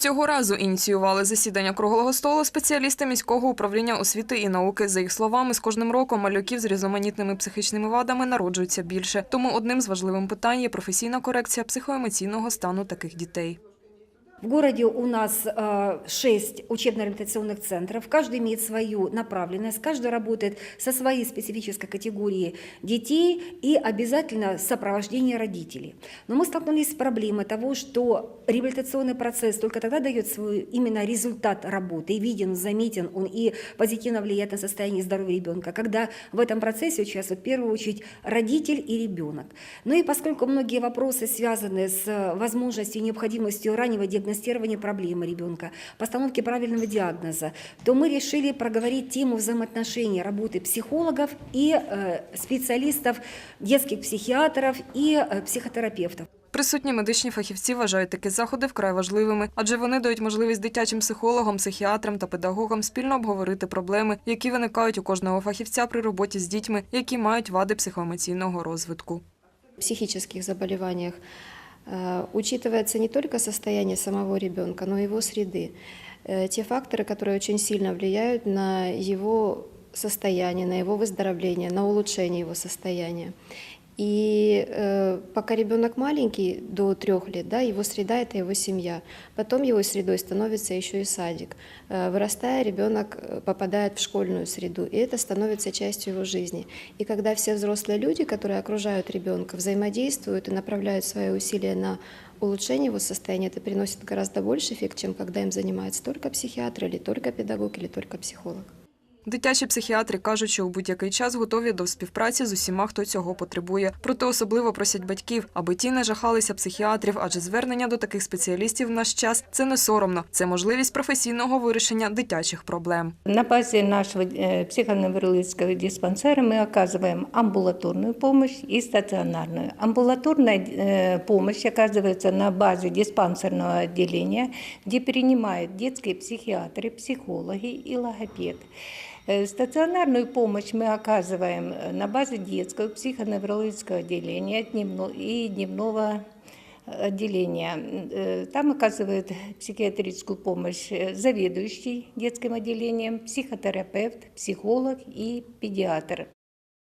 Цього разу ініціювали засідання круглого столу спеціалісти міського управління освіти і науки. За їх словами, з кожним роком малюків з різноманітними психічними вадами народжується більше. Тому одним з важливим питань є професійна корекція психоемоційного стану таких дітей. В городе у нас э, шесть учебно-реабилитационных центров. Каждый имеет свою направленность, каждый работает со своей специфической категорией детей и обязательно сопровождение родителей. Но мы столкнулись с проблемой того, что реабилитационный процесс только тогда дает свой именно результат работы, и виден, заметен он и позитивно влияет на состояние здоровья ребенка, когда в этом процессе участвует в первую очередь родитель и ребенок. Ну и поскольку многие вопросы связаны с э, возможностью и необходимостью раннего диагностирования проблемы ребенка, постановки правильного диагноза, то мы решили проговорить тему взаимоотношений работы психологов и э, специалистов, детских психиатров и э, психотерапевтов. Присутні медичні фахівці вважають такі заходи вкрай важливими, адже вони дають можливість дитячим психологам, психіатрам та педагогам спільно обговорити проблеми, які виникають у кожного фахівця при роботі з дітьми, які мають вади психоемоційного розвитку. психических заболеваниях э, учитывается не только состояние самого ребенка, но и его среды. Э, Те факторы, которые очень сильно влияют на его состояние, на его выздоровление, на улучшение его состояния. И э, пока ребенок маленький, до трех лет, да, его среда это его семья. Потом его средой становится еще и садик. Э, вырастая, ребенок э, попадает в школьную среду, и это становится частью его жизни. И когда все взрослые люди, которые окружают ребенка, взаимодействуют и направляют свои усилия на улучшение его состояния, это приносит гораздо больше эффект, чем когда им занимается только психиатр или только педагог или только психолог. Дитячі психіатри кажуть, що у будь-який час готові до співпраці з усіма, хто цього потребує. Проте особливо просять батьків, аби ті не жахалися психіатрів, адже звернення до таких спеціалістів в наш час це не соромно, це можливість професійного вирішення дитячих проблем. На базе нашего э, психоневрологического диспансера мы оказываем амбулаторную помощь и стационарную. Амбулаторная э, помощь оказывается на базе диспансерного отделения, где принимают детские психиатры, психологи и логопед. Э, Стационарную помощь мы оказываем э, на базе детского психоневрологического отделения дневно- и дневного отделения. Э, Там оказывает психиатрическую помощь э, заведующий детским отделением, психотерапевт, психолог и педиатр.